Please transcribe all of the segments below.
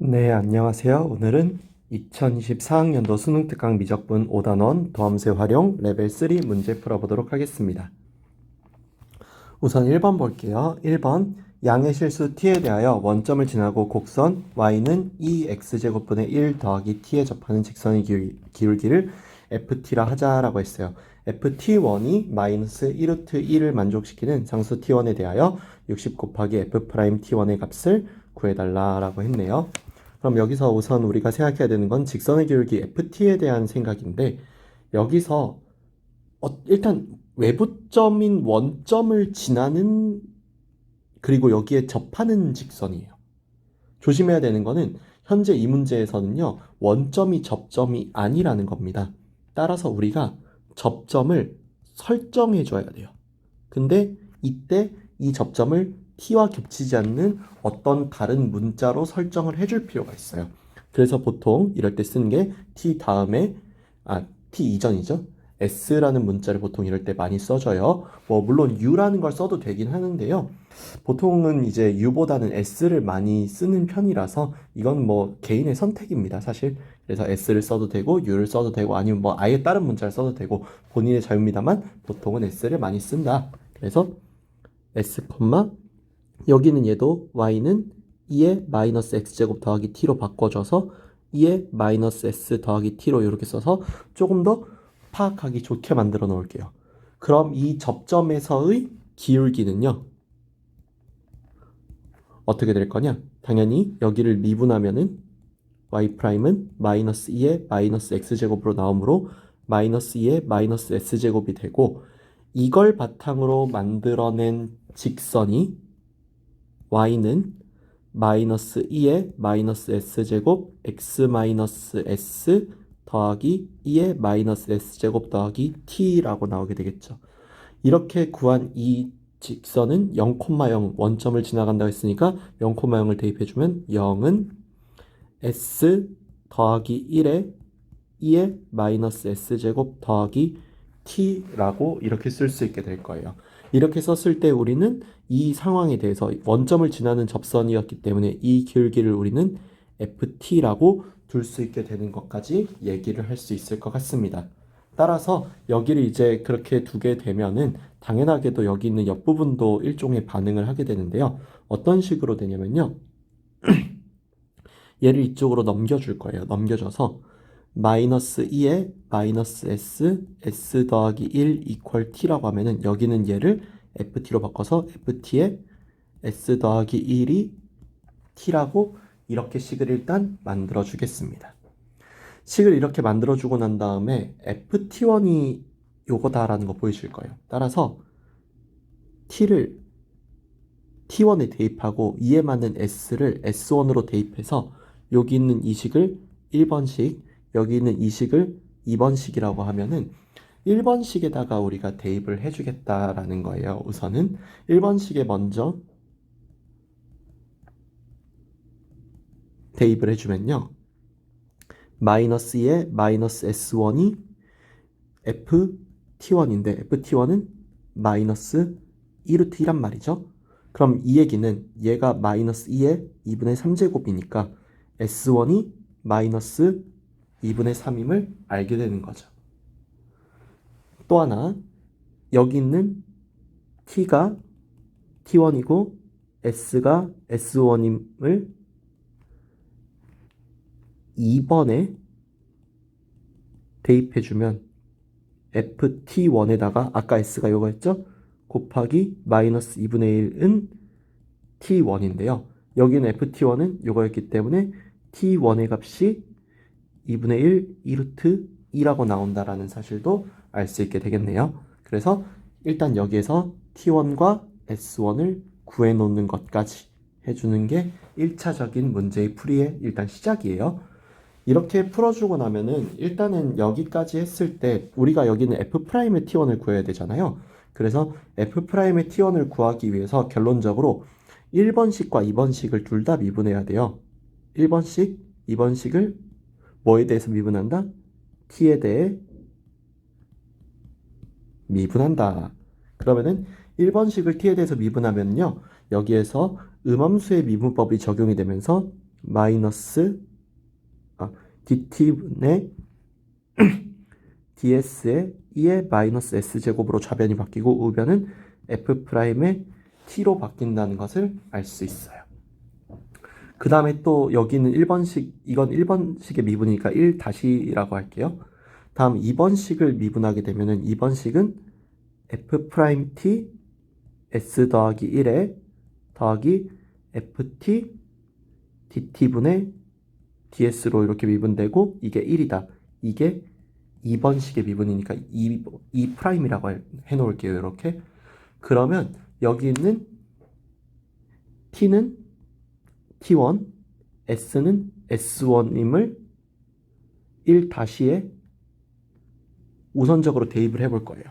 네, 안녕하세요. 오늘은 2024학년도 수능 특강 미적분 5단원 도함수 활용 레벨 3 문제 풀어보도록 하겠습니다. 우선 1번 볼게요. 1번 양의 실수 t에 대하여 원점을 지나고 곡선 y는 2x제곱분의 1 더하기 t에 접하는 직선의 기울, 기울기를 ft라 하자라고 했어요. ft1이 마이너스 1루트 2를 만족시키는 상수 t1에 대하여 60 곱하기 f 프라임 t1의 값을 구해달라라고 했네요. 그럼 여기서 우선 우리가 생각해야 되는 건 직선의 기울기 ft에 대한 생각인데 여기서 어, 일단 외부점인 원점을 지나는 그리고 여기에 접하는 직선이에요. 조심해야 되는 거는 현재 이 문제에서는요 원점이 접점이 아니라는 겁니다. 따라서 우리가 접점을 설정해 줘야 돼요. 근데 이때 이 접점을 t와 겹치지 않는 어떤 다른 문자로 설정을 해줄 필요가 있어요. 그래서 보통 이럴 때 쓰는 게 t 다음에 아 t 이전이죠. s라는 문자를 보통 이럴 때 많이 써줘요. 뭐 물론 u라는 걸 써도 되긴 하는데요. 보통은 이제 u보다는 s를 많이 쓰는 편이라서 이건 뭐 개인의 선택입니다, 사실. 그래서 s를 써도 되고 u를 써도 되고 아니면 뭐 아예 다른 문자를 써도 되고 본인의 자유입니다만 보통은 s를 많이 쓴다. 그래서 s, 여기는 얘도 y는 2의 마이너스 x제곱 더하기 t로 바꿔줘서 2의 마이너스 s 더하기 t로 이렇게 써서 조금 더 파악하기 좋게 만들어 놓을게요. 그럼 이 접점에서의 기울기는요. 어떻게 될 거냐? 당연히 여기를 미분하면은 y 프라임은 마이너스 2의 마이너스 x제곱으로 나오므로 마이너스 2의 마이너스 s제곱이 되고 이걸 바탕으로 만들어낸 직선이 y는 마이너스 2의 마이너스 s제곱 x 마이너스 s 더하기 2의 마이너스 s제곱 더하기 t라고 나오게 되겠죠. 이렇게 구한 이 직선은 0,0 원점을 지나간다고 했으니까 0,0을 대입해주면 0은 s 더하기 1의 2의 마이너스 s제곱 더하기 t라고 이렇게 쓸 수 있게 될 거예요. 이렇게 썼을 때 우리는 이 상황에 대해서 원점을 지나는 접선이었기 때문에 이 기울기를 우리는 ft라고 둘 수 있게 되는 것까지 얘기를 할 수 있을 것 같습니다. 따라서 여기를 이제 그렇게 두게 되면은 당연하게도 여기 있는 옆부분도 일종의 반응을 하게 되는데요. 어떤 식으로 되냐면요. 얘를 이쪽으로 넘겨줄 거예요. 넘겨줘서 마이너스 2에 마이너스 s, s 더하기 1 이퀄 t라고 하면은 여기는 얘를 ft로 바꿔서 ft에 s 더하기 1이 t라고 이렇게 식을 일단 만들어 주겠습니다. 식을 이렇게 만들어 주고 난 다음에 ft1이 요거다라는 거 보이실 거예요. 따라서 t를 t1에 대입하고 이에 맞는 s를 s1으로 대입해서 여기 있는 이 식을 1번식 여기 있는 이 식을 2번식이라고 하면은 1번식에다가 우리가 대입을 해주겠다라는 거예요. 우선은 1번식에 먼저 대입을 해주면요. 마이너스 2에 마이너스 S1이 FT1인데 FT1은 마이너스 2루트 1란 말이죠. 그럼 이 얘기는 얘가 마이너스 2의 2분의 3제곱이니까 S1이 마이너스 2분의 3임을 알게 되는 거죠. 또 하나 여기 있는 t가 t1이고 s가 s1임을 2번에 대입해주면 ft1에다가 아까 s가 이거였죠? 곱하기 마이너스 2분의 1은 t1인데요. 여기는 ft1은 이거였기 때문에 t1의 값이 2분의 1 2루트 2라고 나온다라는 사실도 알 수 있게 되겠네요. 그래서 일단 여기에서 T1과 S1을 구해 놓는 것까지 해주는 게 1차적인 문제의 풀이의 일단 시작이에요. 이렇게 풀어주고 나면은 일단은 여기까지 했을 때 우리가 여기는 F'의 T1을 구해야 되잖아요. 그래서 F'의 T1을 구하기 위해서 결론적으로 1번식과 2번식을 둘 다 미분해야 돼요. 1번식, 2번식을 뭐에 대해서 미분한다? t에 대해 미분한다. 그러면은 1번식을 t에 대해서 미분하면요. 여기에서 음함수의 미분법이 적용이 되면서 마이너스 아, dt분의 ds의 2의 마이너스 s제곱으로 좌변이 바뀌고 우변은 f'의 t로 바뀐다는 것을 알 수 있어요. 그 다음에 또 여기는 1번식, 이건 1번식의 미분이니까 1 다시라고 할게요. 다음 2번식을 미분하게 되면은 2번식은 f't s 더하기 1에 더하기 ft dt분의 ds로 이렇게 미분되고 이게 1이다. 이게 2번식의 미분이니까 2, 2 프라임이라고 해 놓을게요. 이렇게. 그러면 여기 있는 t는 t1, s는 s1임을 1 다시에 우선적으로 대입을 해볼 거예요.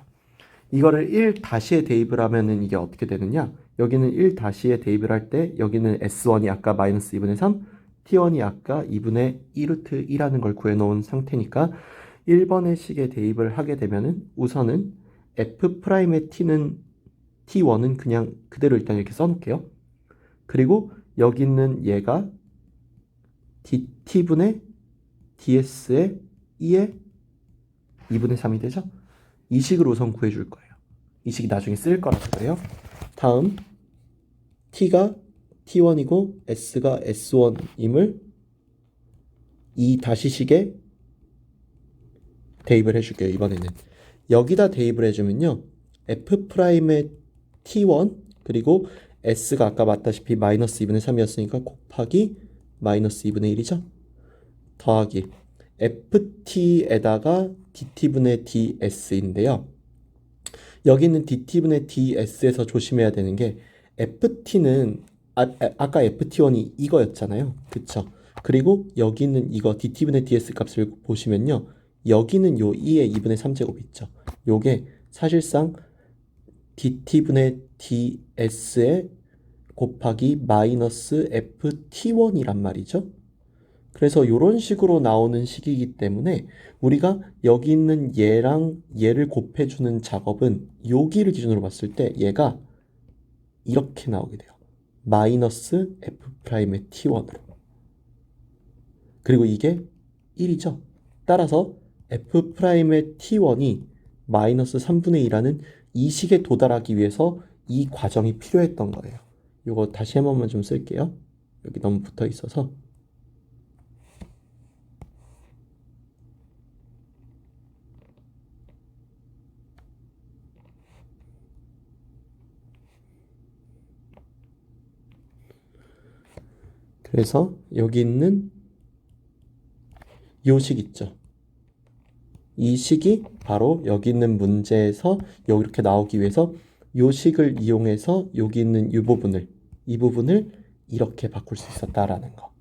이거를 1 다시에 대입을 하면은 이게 어떻게 되느냐? 여기는 1 다시에 대입을 할 때 여기는 s1이 아까 마이너스 2분의 3, t1이 아까 2분의 2루트 2라는 걸 구해놓은 상태니까 1번의 식에 대입을 하게 되면은 우선은 f'의 t는 t1은 그냥 그대로 일단 이렇게 써놓을게요. 그리고 여기 있는 얘가 dt분의 ds의 2의 2분의 3이 되죠? 이 식을 우선 구해줄 거예요. 이 식이 나중에 쓸 거라서 그래요. 다음 t가 t1이고 s가 s1임을 이 다시 식에 대입을 해줄게요. 이번에는 여기다 대입을 해주면요. f'의 t1 그리고 s가 아까 맞다시피 마이너스 2분의 3이었으니까 곱하기 마이너스 2분의 1이죠. 더하기 ft에다가 dt분의 ds인데요. 여기 있는 dt분의 ds에서 조심해야 되는 게 ft는 아, 아 까 ft1이 이거였잖아요. 그쵸? 그리고 여기 있는 이거 dt분의 ds 값을 보시면요. 여기는 요 2의 2분의 3제곱 있죠. 요게 사실상 dt분의 ds에 곱하기 마이너스 ft1이란 말이죠. 그래서 이런 식으로 나오는 식이기 때문에 우리가 여기 있는 얘랑 얘를 곱해주는 작업은 여기를 기준으로 봤을 때 얘가 이렇게 나오게 돼요. 마이너스 f'의 t1으로. 그리고 이게 1이죠. 따라서 f'의 t1이 마이너스 3분의 2라는 이 식에 도달하기 위해서 이 과정이 필요했던 거예요. 이거 다시 한 번만 좀 쓸게요. 여기 너무 붙어 있어서. 그래서 여기 있는 요식 있죠. 이 식이 바로 여기 있는 문제에서 이렇게 나오기 위해서 요 식을 이용해서 여기 있는 이 부분을 이 부분을 이렇게 바꿀 수 있었다라는 거.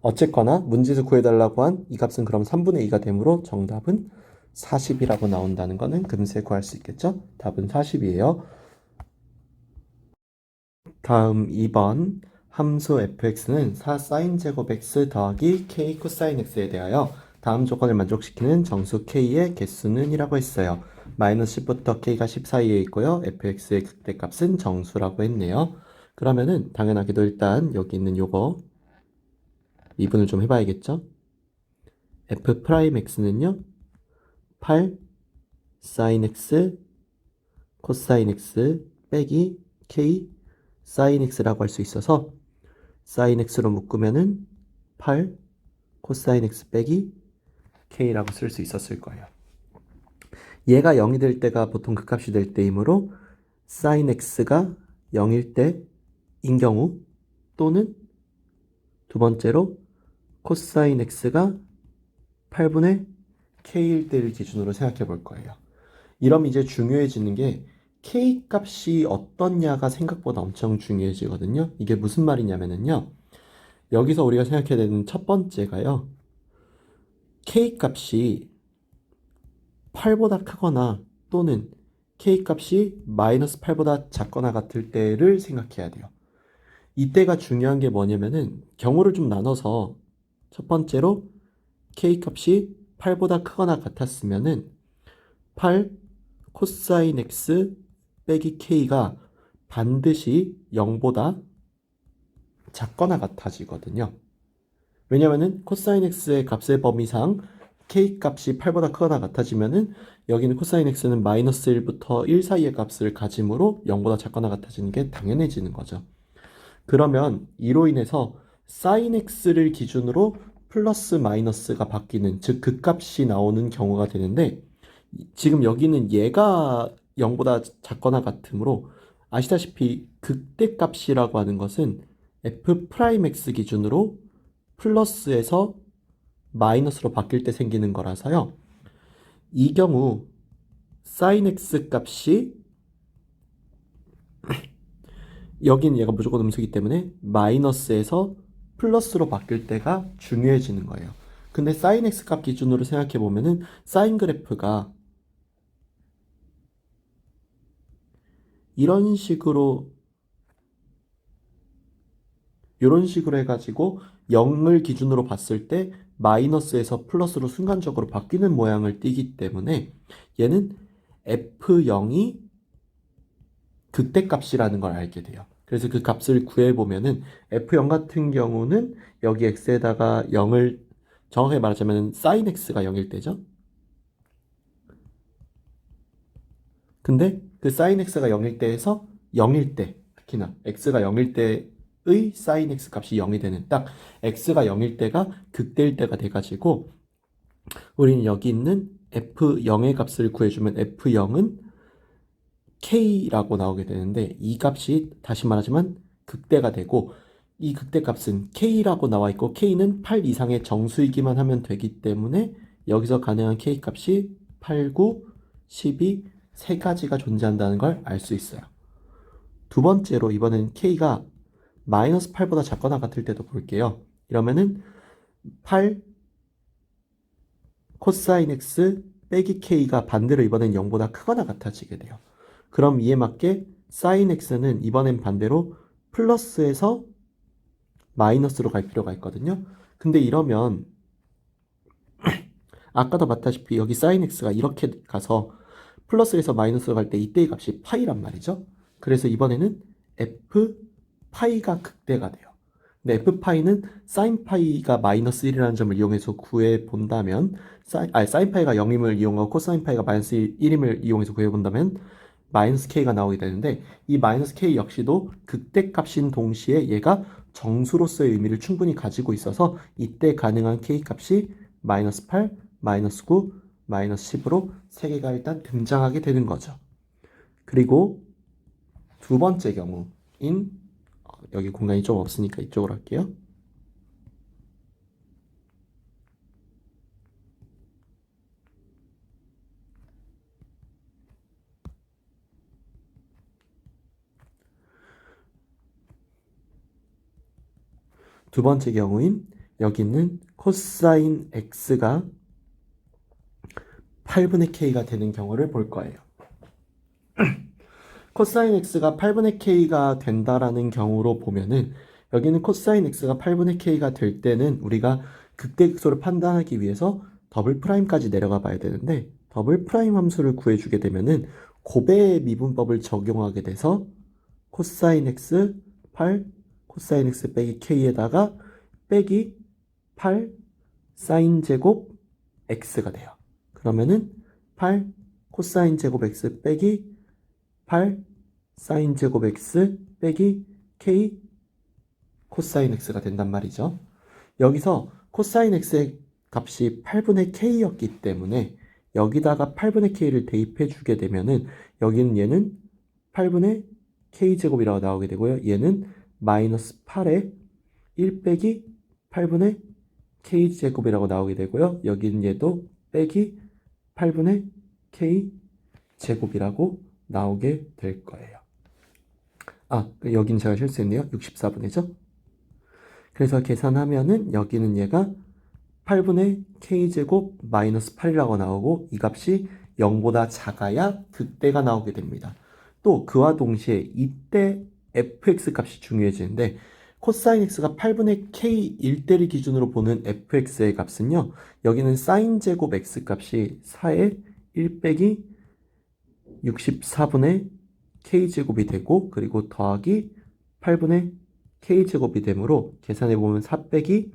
어쨌거나 문제에서 구해달라고 한 이 값은 그럼 3분의 2가 되므로 정답은 40이라고 나온다는 거는 금세 구할 수 있겠죠? 답은 40이에요. 다음 2번 함수 fx는 4 sin 제곱 x 더하기 k 코사인 x에 대하여 다음 조건을 만족시키는 정수 k의 개수는 이라고 했어요. 마이너스 10부터 k가 10 사이에 있고요. fx의 극대값은 정수라고 했네요. 그러면은 당연하게도 일단 여기 있는 요거 미분을 좀 해봐야겠죠? f 프라임 x는요. 8 sin x 코사인 x 빼기 k sin x라고 할 수 있어서 sin x로 묶으면은 8 코사인 x 빼기 k라고 쓸 수 있었을 거예요. 얘가 0이 될 때가 보통 극값이 될 때이므로 sin x가 0일 때인 경우 또는 두 번째로 코사인 x가 8분의 k일 때를 기준으로 생각해 볼 거예요. 이러면 이제 중요해지는 게 k 값이 어떻냐가 생각보다 엄청 중요해지거든요. 이게 무슨 말이냐면요. 여기서 우리가 생각해야 되는 첫 번째가요. k 값이 8보다 크거나 또는 k 값이 마이너스 8보다 작거나 같을 때를 생각해야 돼요. 이때가 중요한 게 뭐냐면은 경우를 좀 나눠서 첫 번째로 k 값이 8보다 크거나 같았으면은 8 코사인 x 빼기 k가 반드시 0보다 작거나 같아지거든요. 왜냐면은 코사인 x의 값의 범위상 k 값이 8보다 크거나 같아지면은 여기는 코사인 x는 마이너스 1부터 1 사이의 값을 가짐으로 0보다 작거나 같아지는 게 당연해지는 거죠. 그러면 이로 인해서 사인 x를 기준으로 플러스 마이너스가 바뀌는 즉 극값이 나오는 경우가 되는데 지금 여기는 얘가 0보다 작거나 같으므로 아시다시피 극대값이라고 하는 것은 f 프라임 x 기준으로 플러스에서 마이너스로 바뀔 때 생기는 거라서요. 이 경우 sin x 값이 여기는 얘가 무조건 음수기 때문에 마이너스에서 플러스로 바뀔 때가 중요해지는 거예요. 근데 sin x 값 기준으로 생각해 보면은 사인 그래프가 이런 식으로 이런 식으로 해가지고 0을 기준으로 봤을 때 마이너스에서 플러스로 순간적으로 바뀌는 모양을 띠기 때문에 얘는 f0이 극대값이라는 걸 알게 돼요. 그래서 그 값을 구해보면은 f0 같은 경우는 여기 x에다가 0을 정확하게 말하자면 sin x가 0일 때죠. 근데 그 sin x가 0일 때에서 0일 때 특히나 x가 0일 때의 sin x 값이 0이 되는 딱 x가 0일 때가 극대일 때가 돼가지고 우리는 여기 있는 f0의 값을 구해주면 f0은 k라고 나오게 되는데 이 값이 다시 말하지만 극대가 되고 이 극대 값은 k라고 나와 있고 k는 8 이상의 정수이기만 하면 되기 때문에 여기서 가능한 k 값이 8, 9, 12 세 가지가 존재한다는 걸 알 수 있어요. 두 번째로 이번엔 k가 마이너스 8보다 작거나 같을 때도 볼게요. 이러면은 8 코사인 x 빼기 k가 반대로 이번엔 0보다 크거나 같아지게 돼요. 그럼 이에 맞게 sin x는 이번엔 반대로 플러스에서 마이너스로 갈 필요가 있거든요. 근데 이러면 아까도 봤다시피 여기 sin x가 이렇게 가서 플러스에서 마이너스로 갈 때 이때의 값이 파이란 말이죠. 그래서 이번에는 f 파이가 극대가 돼요. 근데 f 파이는 sin 파이가 마이너스 1이라는 점을 이용해서 구해 본다면 사인, 아니 sin 파이가 0임을 이용하고 코사인 파이가 마이너스 1임을 이용해서 구해 본다면 마이너스 k가 나오게 되는데 이 마이너스 k 역시도 극대값인 동시에 얘가 정수로서의 의미를 충분히 가지고 있어서 이때 가능한 k 값이 마이너스 8, 마이너스 9, 마이너스 10으로 세 개가 일단 등장하게 되는 거죠. 그리고 두 번째 경우인 어, 여기 공간이 좀 없으니까 이쪽으로 할게요. 두 번째 경우인 여기는 코사인 x가 8분의 k가 되는 경우를 볼 거예요. 코사인 x가 8분의 k가 된다라는 경우로 보면은 여기는 코사인 x가 8분의 k가 될 때는 우리가 극대극소를 판단하기 위해서 더블 프라임까지 내려가 봐야 되는데 더블 프라임 함수를 구해주게 되면은 고배의 미분법을 적용하게 돼서 코사인 x 8 코사인 x 빼기 k에다가 빼기 8 사인 제곱 x가 돼요. 그러면은 8 코사인 제곱 x 빼기 8 사인 제곱 x 빼기 k 코사인 x가 된단 말이죠. 여기서 코사인 x의 값이 8분의 k였기 때문에 여기다가 8분의 k를 대입해 주게 되면은 여기는 얘는 8분의 k제곱이라고 나오게 되고요. 얘는 마이너스 8에 1 빼기 8분의 k제곱이라고 나오게 되고요. 여기는 얘도 빼기 8분의 k제곱이라고 나오게 될 거예요. 아, 여기는 제가 실수했네요. 64분의죠? 그래서 계산하면은 여기는 얘가 8분의 k제곱 마이너스 8이라고 나오고 이 값이 0보다 작아야 극대가 나오게 됩니다. 또 그와 동시에 이때 fx 값이 중요해지는데 코사인 x가 8분의 k 1대를 기준으로 보는 fx의 값은요. 여기는 사인 제곱 x 값이 4의 1 빼기 64분의 k제곱이 되고 그리고 더하기 8분의 k제곱이 되므로 계산해 보면 4 빼기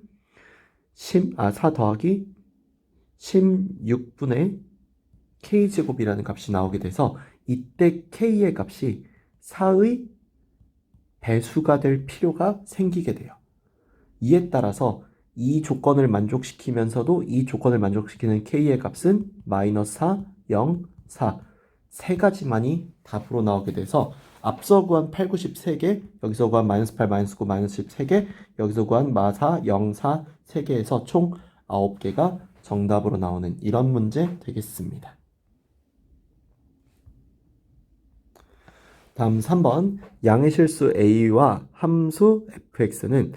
10, 아, 4 더하기 16분의 k제곱이라는 값이 나오게 돼서 이때 k의 값이 4의 배수가 될 필요가 생기게 돼요. 이에 따라서 이 조건을 만족시키면서도 이 조건을 만족시키는 k의 값은 마이너스 4, 0, 4. 세 가지만이 답으로 나오게 돼서 앞서 구한 8, 9, 10 3개, 여기서 구한 마이너스 8, 마이너스 9, 마이너스 10 3개, 여기서 구한 마4, 0, 4 3개에서 총 9개가 정답으로 나오는 이런 문제 되겠습니다. 다음 3번 양의 실수 a와 함수 fx는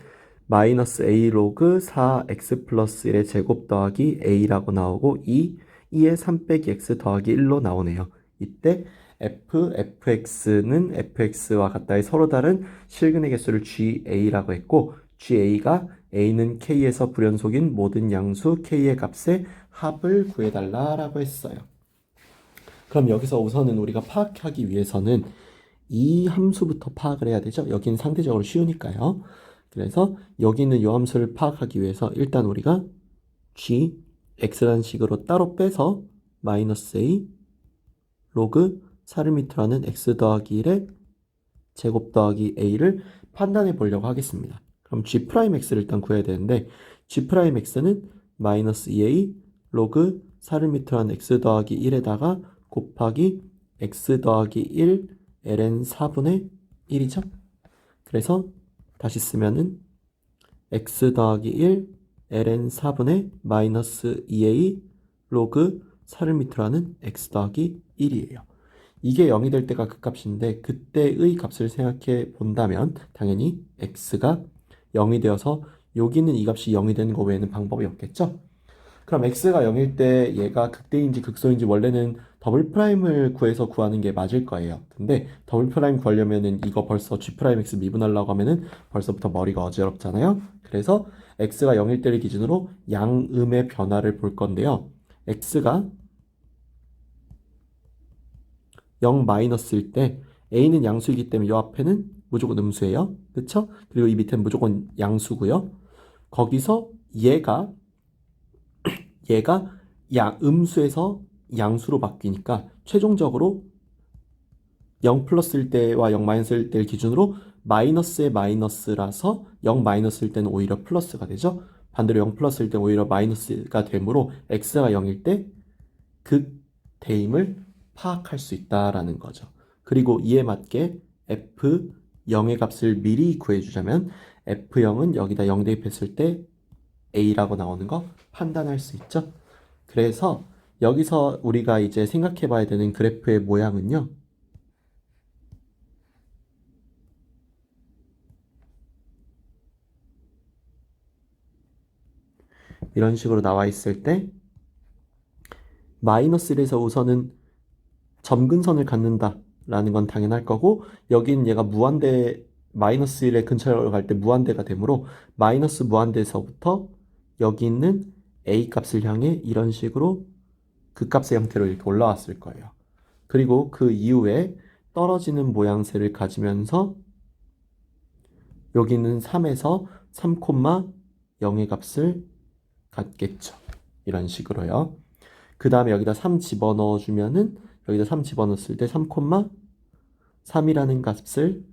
마이너스 a 로그 4x 플러스 1의 제곱 더하기 a라고 나오고 2, 2의 3 빼기 x 더하기 1로 나오네요. 이때 f, fx는 fx와 같다의 서로 다른 실근의 개수를 ga라고 했고 ga가 a는 k에서 불연속인 모든 양수 k의 값의 합을 구해달라라고 했어요. 그럼 여기서 우선은 우리가 파악하기 위해서는 이 함수부터 파악을 해야 되죠. 여기는 상대적으로 쉬우니까요. 그래서 여기 있는 요 함수를 파악하기 위해서 일단 우리가 g, x라는 식으로 따로 빼서 마이너스 a 로그 4루미터라는 x 더하기 1의 제곱 더하기 a를 판단해 보려고 하겠습니다. 그럼 g 프라임 x를 일단 구해야 되는데 g 프라임 x는 마이너스 2a 로그 4루미터라는 x 더하기 1에다가 곱하기 x 더하기 1 ln 4분의 1이죠. 그래서 다시 쓰면은 x 더하기 1 ln 4분의 마이너스 2a 로그 4루미터라는 x 더하기 1이에요. 이게 0이 될 때가 그 값인데 그때의 값을 생각해 본다면 당연히 x가 0이 되어서 여기는 이 값이 0이 되는 거 외에는 방법이 없겠죠? 그럼 x가 0일 때 얘가 극대인지 극소인지 원래는 더블 프라임을 구해서 구하는 게 맞을 거예요. 근데 더블 프라임 구하려면은 이거 벌써 g 프라임 x 미분하려고 하면은 벌써부터 머리가 어지럽잖아요. 그래서 x가 0일 때를 기준으로 양음의 변화를 볼 건데요. x가 0 마이너스일 때 a는 양수이기 때문에 이 앞에는 무조건 음수예요. 그쵸? 그리고 이 밑에는 무조건 양수고요. 거기서 얘가 얘가 양 음수에서 양수로 바뀌니까 최종적으로 0 플러스일 때와 0 마이너스일 때를 기준으로 마이너스의 마이너스라서 0 마이너스일 때는 오히려 플러스가 되죠. 반대로 0 플러스일 때는 오히려 마이너스가 되므로 x가 0일 때 극대임을 파악할 수 있다라는 거죠. 그리고 이에 맞게 f 0의 값을 미리 구해주자면 f0은 여기다 0 대입했을 때 a라고 나오는 거 판단할 수 있죠. 그래서 여기서 우리가 이제 생각해 봐야 되는 그래프의 모양은요. 이런 식으로 나와 있을 때 마이너스 1에서 우선은 점근선을 갖는다 라는 건 당연할 거고 여긴 얘가 무한대 마이너스 1의 근처로 갈 때 무한대가 되므로 마이너스 무한대에서부터 여기 있는 a 값을 향해 이런 식으로 그 값의 형태로 이렇게 올라왔을 거예요. 그리고 그 이후에 떨어지는 모양새를 가지면서 여기는 3에서 3,0의 값을 갖겠죠. 이런 식으로요. 그 다음에 여기다 3 집어넣어 주면은 여기다 3 집어넣었을 때 3,3이라는 값을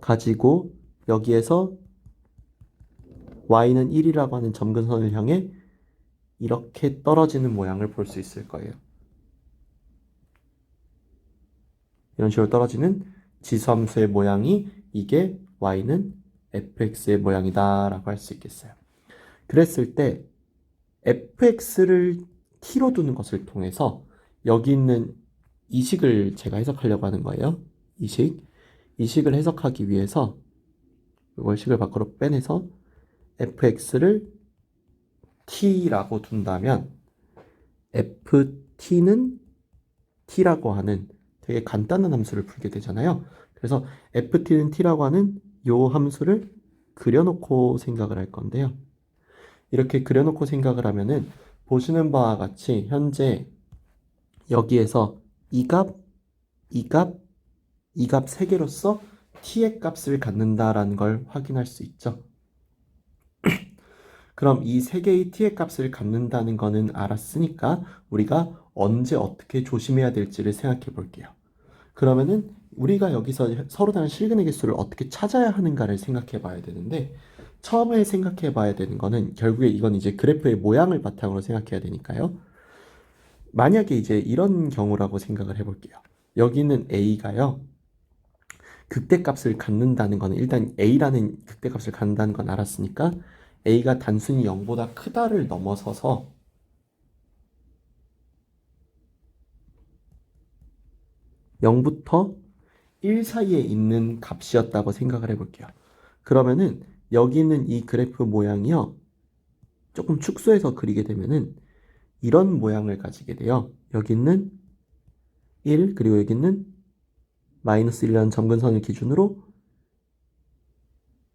가지고 여기에서 y는 1이라고 하는 점근선을 향해 이렇게 떨어지는 모양을 볼 수 있을 거예요. 이런 식으로 떨어지는 지수함수의 모양이 이게 y는 fx의 모양이다 라고 할 수 있겠어요. 그랬을 때 fx를 t로 두는 것을 통해서 여기 있는 이식을 제가 해석하려고 하는 거예요. 이식. 이식을 해석하기 위해서 이걸 식을 밖으로 빼내서 fx를 t라고 둔다면 ft는 t라고 하는 되게 간단한 함수를 풀게 되잖아요. 그래서 ft는 t라고 하는 요 함수를 그려놓고 생각을 할 건데요. 이렇게 그려놓고 생각을 하면은 보시는 바와 같이 현재 여기에서 이 값, 이 값, 이 값 세 개로서 t의 값을 갖는다라는 걸 확인할 수 있죠. 그럼 이 세 개의 t의 값을 갖는다는 거는 알았으니까 우리가 언제 어떻게 조심해야 될지를 생각해 볼게요. 그러면은 우리가 여기서 서로 다른 실근의 개수를 어떻게 찾아야 하는가를 생각해 봐야 되는데 처음에 생각해 봐야 되는 거는 결국에 이건 이제 그래프의 모양을 바탕으로 생각해야 되니까요. 만약에 이제 이런 경우라고 생각을 해 볼게요. 여기는 a가요. 극대값을 갖는다는 거는 일단 a라는 극대값을 갖는다는 건 알았으니까 a가 단순히 0보다 크다를 넘어서서 영부터1 사이에 있는 값이었다고 생각을 해볼게요. 그러면은 여기 있는 이 그래프 모양이요. 조금 축소해서 그리게 되면은 이런 모양을 가지게 돼요. 여기 있는 1 그리고 여기 있는 마이너스 1이라는 점근선을 기준으로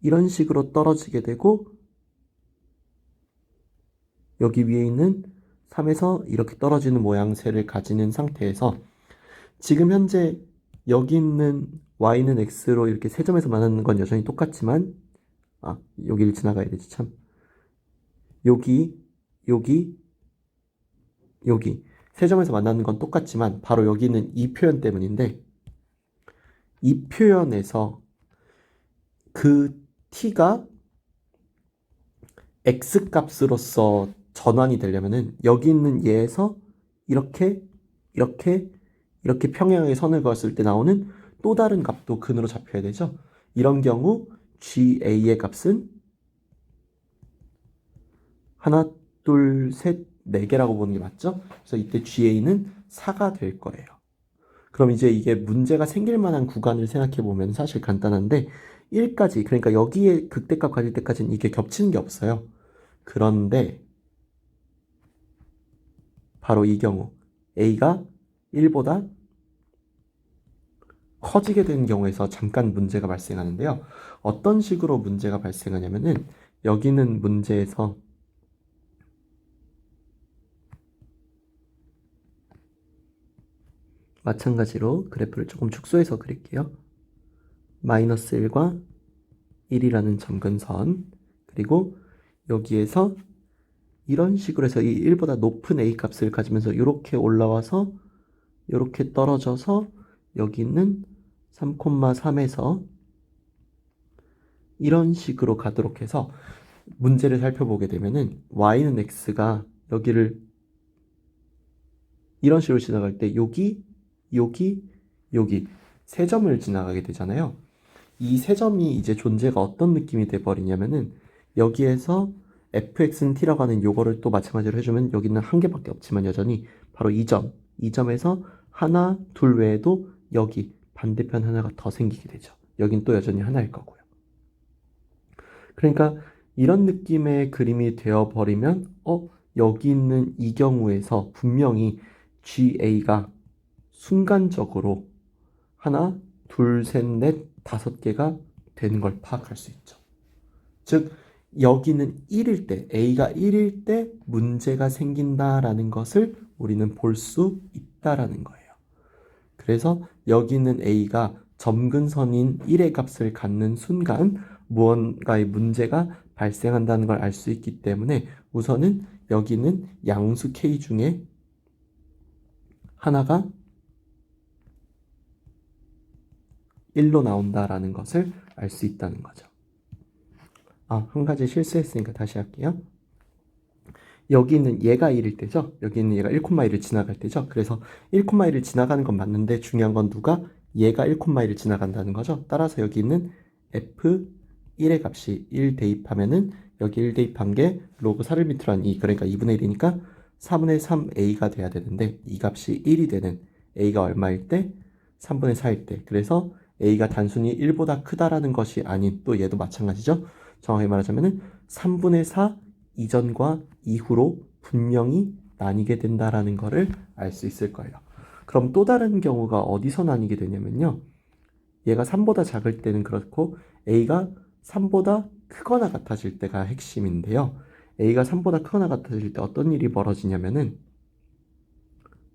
이런 식으로 떨어지게 되고 여기 위에 있는 3에서 이렇게 떨어지는 모양새를 가지는 상태에서 지금 현재 여기 있는 y는 x로 이렇게 세 점에서 만나는 건 여전히 똑같지만 아 여기를 지나가야 되지 참. 여기 여기 여기. 세 점에서 만나는 건 똑같지만 바로 여기 있는 이 표현 때문인데 이 표현에서 그 t가 x 값으로서 전환이 되려면은 여기 있는 얘에서 이렇게 이렇게 이렇게 평행하게 선을 그었을 때 나오는 또 다른 값도 근으로 잡혀야 되죠. 이런 경우 GA의 값은 하나, 둘, 셋, 네 개라고 보는 게 맞죠? 그래서 이때 GA는 4가 될 거예요. 그럼 이제 이게 문제가 생길 만한 구간을 생각해 보면 사실 간단한데 1까지 그러니까 여기에 극대값 가질 때까지는 이게 겹치는 게 없어요. 그런데 바로 이 경우 A가 1보다 커지게 되는 경우에서 잠깐 문제가 발생하는데요. 어떤 식으로 문제가 발생하냐면은 여기는 문제에서 마찬가지로 그래프를 조금 축소해서 그릴게요. 마이너스 1과 1이라는 점근선 그리고 여기에서 이런 식으로 해서 이 1보다 높은 a 값을 가지면서 이렇게 올라와서 이렇게 떨어져서 여기 있는 3,3에서 이런 식으로 가도록 해서 문제를 살펴보게 되면은 y는 x가 여기를 이런 식으로 지나갈 때 여기 여기 여기 세 점을 지나가게 되잖아요. 이 세 점이 이제 존재가 어떤 느낌이 돼 버리냐면은 여기에서 fx는 t라고 하는 요거를 또 마찬가지로 해주면 여기는 한 개밖에 없지만 여전히 바로 이 점, 이 점에서 하나, 둘 외에도 여기 반대편 하나가 더 생기게 되죠. 여긴 또 여전히 하나일 거고요. 그러니까 이런 느낌의 그림이 되어버리면 어 여기 있는 이 경우에서 분명히 GA가 순간적으로 하나, 둘, 셋, 넷, 다섯 개가 되는 걸 파악할 수 있죠. 즉 여기는 1일 때, A가 1일 때 문제가 생긴다라는 것을 우리는 볼 수 있다라는 거예요. 그래서 여기는 A가 점근선인 1의 값을 갖는 순간 무언가의 문제가 발생한다는 걸 알 수 있기 때문에 우선은 여기는 양수 K 중에 하나가 1로 나온다라는 것을 알 수 있다는 거죠. 아, 한 가지 실수했으니까 다시 할게요. 여기 있는 얘가 1일 때죠. 여기 있는 얘가 1,1을 지나갈 때죠. 그래서 1,1을 지나가는 건 맞는데 중요한 건 누가 얘가 1,1을 지나간다는 거죠. 따라서 여기 있는 f1의 값이 1 대입하면은 여기 1 대입한 게 로그 4를 밑으로 한 2, 그러니까 2분의 1이니까 4분의 3a가 돼야 되는데 이 값이 1이 되는 a가 얼마일 때? 3분의 4일 때. 그래서 a가 단순히 1보다 크다라는 것이 아닌 또 얘도 마찬가지죠. 정확히 말하자면은 3분의 4 이전과 이후로 분명히 나뉘게 된다라는 것을 알 수 있을 거예요. 그럼 또 다른 경우가 어디서 나뉘게 되냐면요. 얘가 3보다 작을 때는 그렇고 a가 3보다 크거나 같아질 때가 핵심인데요. a가 3보다 크거나 같아질 때 어떤 일이 벌어지냐면은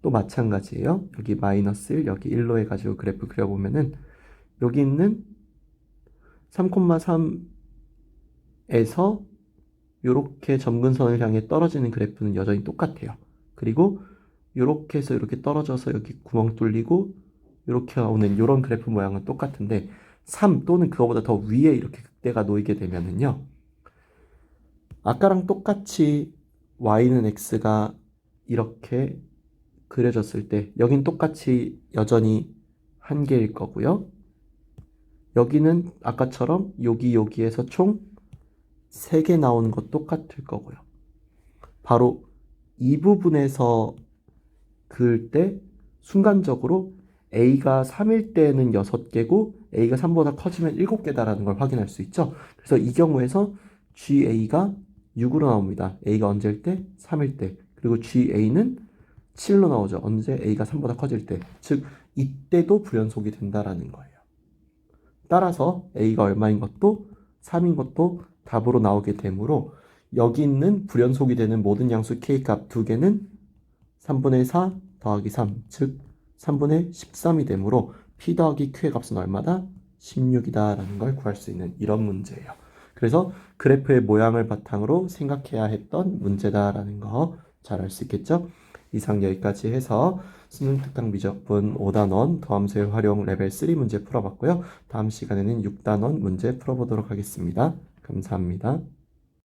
또 마찬가지예요. 여기 마이너스 1, 여기 1로 해가지고 그래프 그려보면은 여기 있는 3,3 에서 이렇게 점근선을 향해 떨어지는 그래프는 여전히 똑같아요. 그리고 이렇게 해서 이렇게 떨어져서 여기 구멍 뚫리고 이렇게 오는 이런 그래프 모양은 똑같은데 3 또는 그거보다 더 위에 이렇게 극대가 놓이게 되면은요. 아까랑 똑같이 y는 x가 이렇게 그려졌을 때 여긴 똑같이 여전히 한 개일 거고요. 여기는 아까처럼 여기 여기에서 총 3개 나오는 것 똑같을 거고요. 바로 이 부분에서 그을 때 순간적으로 a가 3일 때는 6개고 a가 3보다 커지면 7개다라는 걸 확인할 수 있죠. 그래서 이 경우에서 GA가 6으로 나옵니다. a가 언제일 때? 3일 때. 그리고 GA는 7로 나오죠. 언제 a가 3보다 커질 때. 즉 이때도 불연속이 된다라는 거예요. 따라서 a가 얼마인 것도 3인 것도 답으로 나오게 되므로 여기 있는 불연속이 되는 모든 양수 k 값 두 개는 3분의 4 더하기 3, 즉 3분의 13이 되므로 p 더하기 q의 값은 얼마다? 16이다라는 걸 구할 수 있는 이런 문제예요. 그래서 그래프의 모양을 바탕으로 생각해야 했던 문제다라는 거 잘 알 수 있겠죠? 이상 여기까지 해서 수능 특강 미적분 5단원 더함수의 활용 레벨 3 문제 풀어봤고요. 다음 시간에는 6단원 문제 풀어보도록 하겠습니다. 감사합니다.